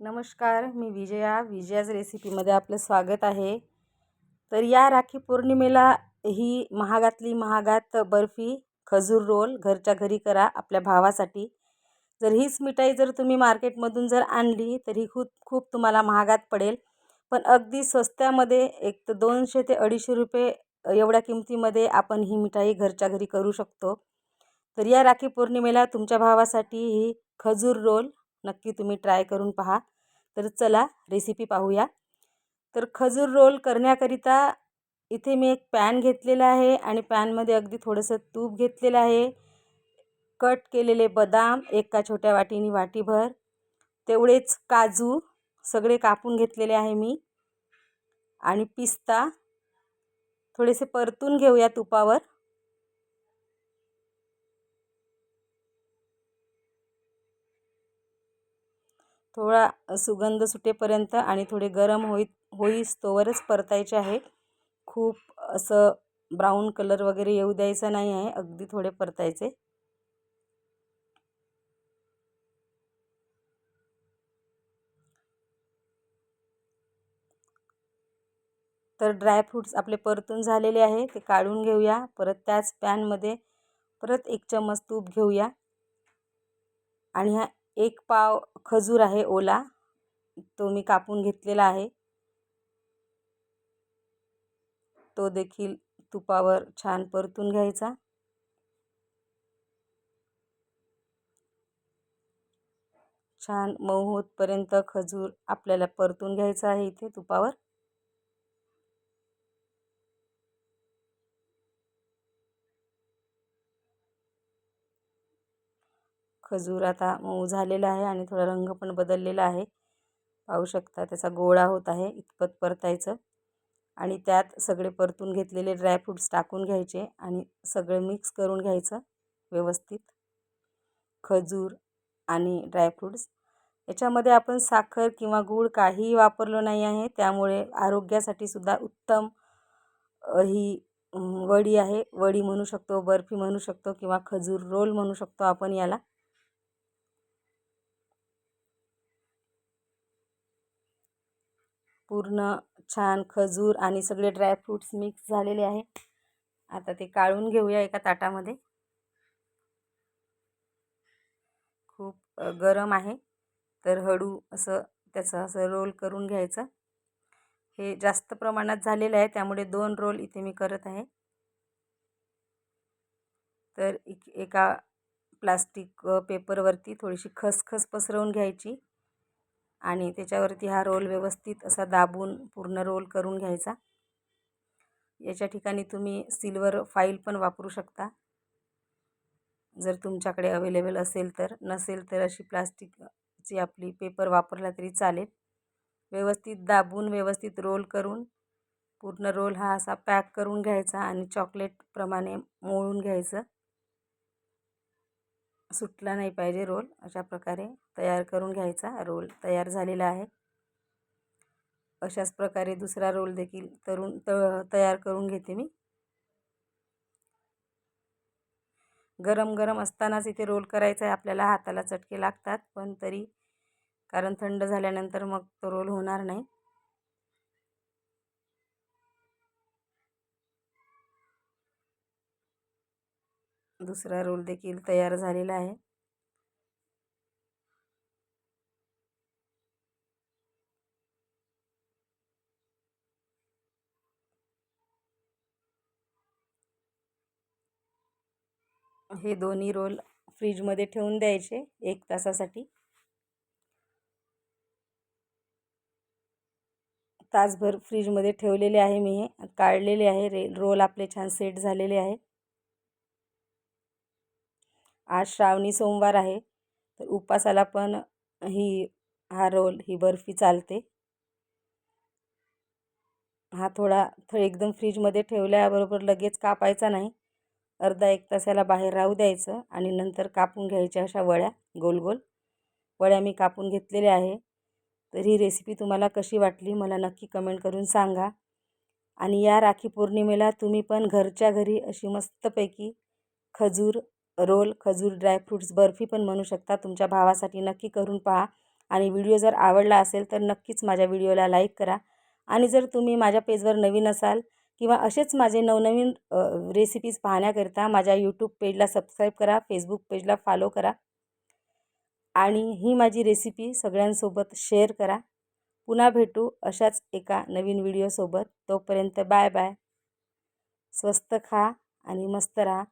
नमस्कार मी विजया. विजयाज रेसिपीमध्ये आपलं स्वागत आहे. तर या राखी पौर्णिमेला ही महागातली महागात बर्फी खजूर रोल घरच्या घरी करा आपल्या भावासाठी. जर हीच मिठाई जर तुम्ही मार्केटमधून जर आणली तर ही खूप खूप तुम्हाला महागात पडेल. पण अगदी स्वस्त्यामध्ये एक तर दोनशे ते अडीचशे रुपये एवढ्या किमतीमध्ये आपण ही मिठाई घरच्या घरी करू शकतो. तर या राखी पौर्णिमेला तुमच्या भावासाठी ही खजूर रोल नक्की तुम्ही ट्राय करून पहा. तर चला रेसिपी पाहूया. तर खजूर रोल करण्याकरिता इथे मी एक पॅन घेतलेला आहे आणि पॅनमध्ये अगदी थोडंसं तूप घेतलेलं आहे. कट केलेले बदाम एका छोट्या वाटीनी वाटीभर. तेवढेच काजू सगळे कापून घेतलेले आहे मी. आणि पिस्ता. थोडेसे परतून घेऊया तुपावर. थोडा सुगंध सुटेपर्यंत आणि थोडे गरम होई होईस तोवरच परतायचे आहे. खूप असं ब्राऊन कलर वगैरे येऊ द्यायचा नाही आहे अगदी थोडे परतायचे. तर ड्रायफ्रूट्स आपले परतून झालेले आहे ते काढून घेऊया. परत त्याच पॅनमध्ये परत एक चम्मच तूप घेऊया. आणि ह्या एक पाव खजूर आहे ओला. तो मी कापून घेतलेला आहे. तो देखील तुपावर छान परतून घ्यायचा. छान मऊ होतपर्यंत खजूर आपल्याला परतून घ्यायचा आहे इथे तुपावर. खजूर आता मऊ झालेला आहे आणि थोडा रंग पण बदललेला आहे. पाहू शकता त्याचा गोळा होत आहे इतपत परतायचं. आणि त्यात सगळे परतून घेतलेले ड्रायफ्रूट्स टाकून घ्यायचे आणि सगळं मिक्स करून घ्यायचं व्यवस्थित. खजूर आणि ड्रायफ्रूट्स याच्यामध्ये आपण साखर किंवा गूळ काहीही वापरलो नाही आहे त्यामुळे आरोग्यासाठी सुद्धा उत्तम ही वडी आहे. वडी म्हणू शकतो बर्फी म्हणू शकतो किंवा खजूर रोल म्हणू शकतो आपण याला. पूर्ण छान खजूर आणि सगळे ड्रायफ्रूट्स मिक्स झालेले आहे. आता ते काढून घेऊया एका ताटामध्ये. खूप गरम आहे. तर हळू असं त्याचं असं रोल करून घ्यायचं. हे जास्त प्रमाणात झालेलं आहे त्यामुळे दोन रोल इथे मी करत आहे. तर एका प्लास्टिक पेपरवरती थोडीशी खसखस पसरवून घ्यायची. आणि त्याच्यावरती हा रोल व्यवस्थित असा दाबून पूर्ण रोल करून घ्यायचा. याच्या ठिकाणी तुम्ही सिल्वर फाईल पण वापरू शकता. जर तुमच्याकडे अवेलेबल असेल तर नसेल तर अशी प्लास्टिकची आपली पेपर वापरला तरी चालेल. व्यवस्थित दाबून व्यवस्थित रोल करून पूर्ण रोल हा असा पॅक करून घ्यायचा आणि चॉकलेटप्रमाणे मोळून घ्यायचं. सुटला नाही पाहिजे रोल. अशा प्रकारे तयार करून घ्यायचा रोल. तयार झालेला आहे. अशाच प्रकारे दुसरा रोल देखील तरुण त तयार करून घेते मी. गरम गरम असतानाच इथे रोल करायचा आहे. आपल्याला हाताला चटके लागतात पण तरी कारण थंड झाल्यानंतर मग तो रोल होणार नाही. दुसरा रोल देखील तयार झालेला आहे. हे दोन्ही रोल फ्रीजमध्ये ठेवून द्यायचे एक तासासाठी. तासभर फ्रीजमध्ये ठेवलेले आहे मी हे. काढलेले आहे. रे रोल आपले छान सेट झालेले आहे. आज श्रावणी सोमवार आहे. तर उपासाला पण ही हा रोल ही बर्फी चालते. हा थोडा एकदम फ्रीजमध्ये ठेवल्याबरोबर लगेच कापायचा नाही. अर्धा एक तासाला बाहेर राहू द्यायचं आणि नंतर कापून घ्यायच्या अशा वड्या गोल गोल. वड्या मी कापून घेतलेल्या आहे. तर ही रेसिपी तुम्हाला कशी वाटली मला नक्की कमेंट करून सांगा. आणि या राखी पौर्णिमेला तुम्ही पण घरच्या घरी अशी मस्तपैकी खजूर रोल खजूर ड्रायफ्रूट्स बर्फी पण म्हणू शकता. तुमच्या भावासाठी नक्की करून पहा. आणि व्हिडिओ जर आवडला असेल तर नक्कीच माझ्या व्हिडिओला लाईक करा. आणि जर तुम्ही माझ्या पेजवर नवीन असाल किंवा असेच माझे नवनवीन रेसिपीज पाहण्याकरिता माझ्या यूट्यूब पेजला सबस्क्राईब करा फेसबुक पेजला फॉलो करा. आणि ही माझी रेसिपी सगळ्यांसोबत शेअर करा. पुन्हा भेटू अशाच एका नवीन व्हिडिओसोबत तोपर्यंत बाय बाय स्वस्त खा आणि मस्त राहा.